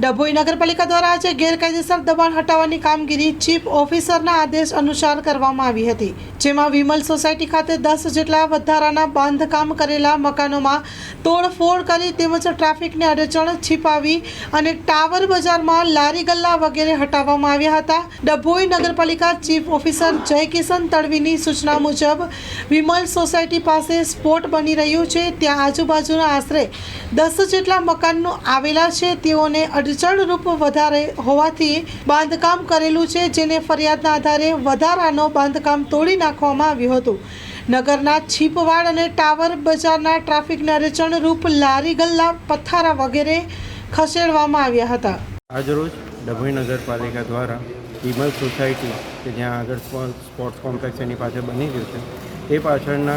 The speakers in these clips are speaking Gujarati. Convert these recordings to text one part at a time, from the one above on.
ડભોઈ નગરપાલિકા દ્વારા આજે ગેરકાયદેસર દબાણ હટાવવાની કામગીરી ચીફ ઓફિસરના આદેશ અનુસાર કરવામાં આવી હતી, જેમાં વિમલ સોસાયટી ખાતે દસ જેટલા વધારાના બાંધકામ કરેલા મકાનોમાં તોડફોડ કરી તેમજ ટ્રાફિકને અડચણ છીપાવી અને ટાવર બજારમાં લારી ગલ્લા વગેરે હટાવવામાં આવ્યા હતા. ડભોઈ નગરપાલિકા ચીફ ઓફિસર જયકિશન તડવીની સૂચના મુજબ, વિમલ સોસાયટી પાસે સ્પોટ બની રહ્યું છે. ત્યાં આજુબાજુના આશરે દસ જેટલા મકાનો આવેલા છે. તેઓને અડચણરૂપ વધારે હોવાથી બાંધકામ કરેલું છે, જેને ફરિયાદના આધારે વધારાનો બાંધકામ તોડી નાખવામાં આવ્યું હતું. નગરના છીપવાડ અને ટાવર બજારના ટ્રાફિકને અડચણરૂપ લારી ગલ્લા પથ્થારા વગેરે ખસેડવામાં આવ્યા હતા. આજરોજ ડભોઈ નગરપાલિકા દ્વારા વિમલ સોસાયટી, કે જ્યાં આગળ સ્પો- સ્પોર્ટ્સ કોમ્પ્લેક્સ એની પાછળ બની ગયું છે, એ પાછળના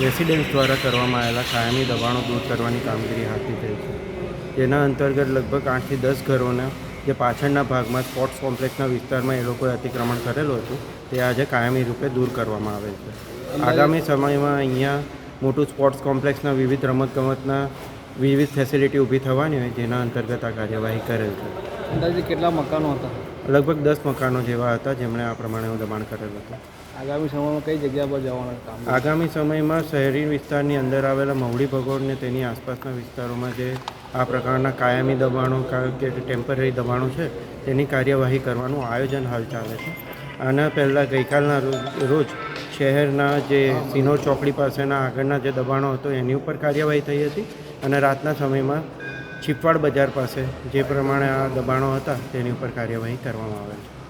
રેસિડેન્સ દ્વારા કરવામાં આવેલા કાયમી દબાણો દૂર કરવાની કામગીરી હાથ ધરી છે. જેના અંતર્ગત લગભગ આઠથી દસ ઘરોને જે પાછળના ભાગમાં સ્પોર્ટ્સ કોમ્પ્લેક્સના વિસ્તારમાં એ લોકોએ અતિક્રમણ કરેલું હતું તે આજે કાયમી રૂપે દૂર કરવામાં આવે છે. આગામી સમયમાં અહીંયા મોટું સ્પોર્ટ્સ કોમ્પ્લેક્સના વિવિધ રમતગમતના વિવિધ ફેસિલિટી ઊભી થવાની હોય જેના અંતર્ગત આ કાર્યવાહી કરેલ છે. અંદાજે કેટલા મકાનો હતા? લગભગ દસ મકાનો જેવા હતા જેમણે આ પ્રમાણે દબાણ કરેલું હતું. આગામી સમયમાં કઈ જગ્યા પર જવાનું કામ આગામી સમયમાં શહેરી વિસ્તારની અંદર આવેલા મહુડી ભગોળ ને તેની આસપાસના વિસ્તારોમાં જે આ પ્રકારના કાયમી દબાણો કા- ટેમ્પરરી દબાણો છે, તેની કાર્યવાહી કરવાનું આયોજન હાલ ચાલે છે. આના પહેલાં ગઈકાલના રોજ શહેરના જે સિનોર ચોકડી પાસેના આગળના જે દબાણો હતો, એની ઉપર કાર્યવાહી થઈ હતી અને રાતના સમયમાં છીપવાડ બજાર પાસે જે પ્રમાણે આ દબાણો હતા, તેની ઉપર કાર્યવાહી કરવામાં આવે છે.